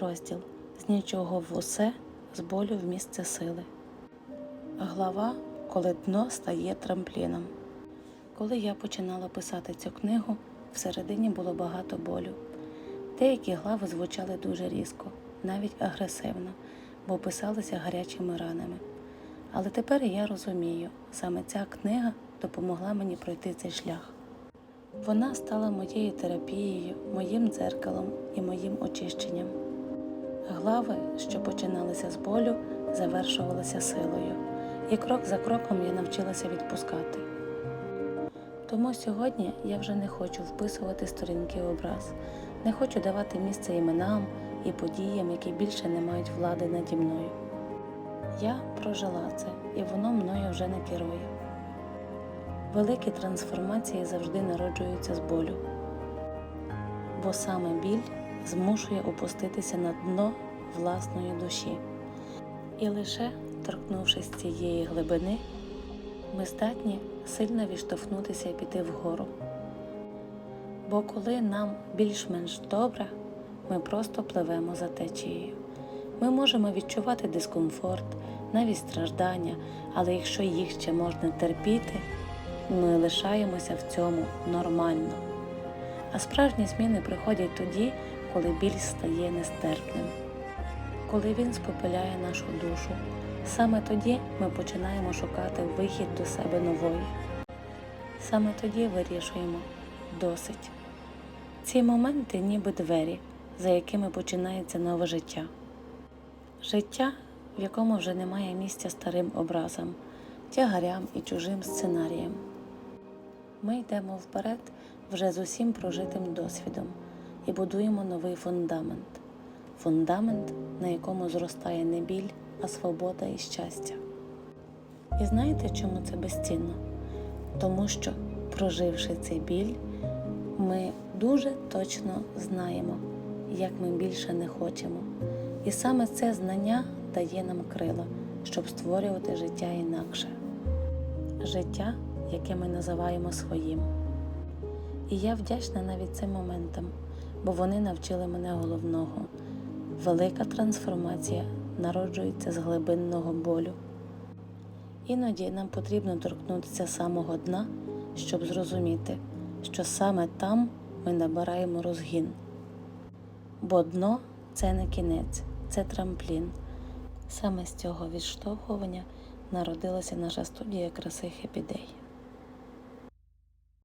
Розділ з нічого в усе, з болю в місце сили. Глава, коли дно стає трампліном. Коли я починала писати цю книгу, всередині було багато болю. Деякі глави звучали дуже різко, навіть агресивно, бо писалися гарячими ранами. Але тепер я розумію, саме ця книга допомогла мені пройти цей шлях. Вона стала моєю терапією, моїм дзеркалом і моїм очищенням. Глави, що починалися з болю, завершувалися силою, і крок за кроком я навчилася відпускати. Тому сьогодні я вже не хочу вписувати сторінки образ, не хочу давати місце іменам і подіям, які більше не мають влади наді мною. Я прожила це, і воно мною вже не керує. Великі трансформації завжди народжуються з болю, бо саме біль змушує опуститися на дно власної душі. І лише торкнувшись цієї глибини, ми здатні сильно відштовхнутися і піти вгору. Бо коли нам більш-менш добре, ми просто пливемо за течією. Ми можемо відчувати дискомфорт, навіть страждання, але якщо їх ще можна терпіти, ми лишаємося в цьому нормально. А справжні зміни приходять тоді, коли біль стає нестерпним, коли він спопиляє нашу душу. Саме тоді ми починаємо шукати вихід до себе нової. Саме тоді вирішуємо досить. Ці моменти ніби двері, за якими починається нове життя. Життя, в якому вже немає місця старим образам, тягарям і чужим сценаріям. Ми йдемо вперед вже з усім прожитим досвідом і будуємо новий фундамент. Фундамент, на якому зростає не біль, а свобода і щастя. І знаєте, чому це безцінно? Тому що, проживши цей біль, ми дуже точно знаємо, як ми більше не хочемо. І саме це знання дає нам крила, щоб створювати життя інакше. Життя, яке ми називаємо своїм. І я вдячна навіть цим моментам, бо вони навчили мене головного. Велика трансформація народжується з глибинного болю. Іноді нам потрібно торкнутися самого дна, щоб зрозуміти, що саме там ми набираємо розгін. Бо дно це не кінець, це трамплін. Саме з цього відштовхування народилася наша студія краси Day.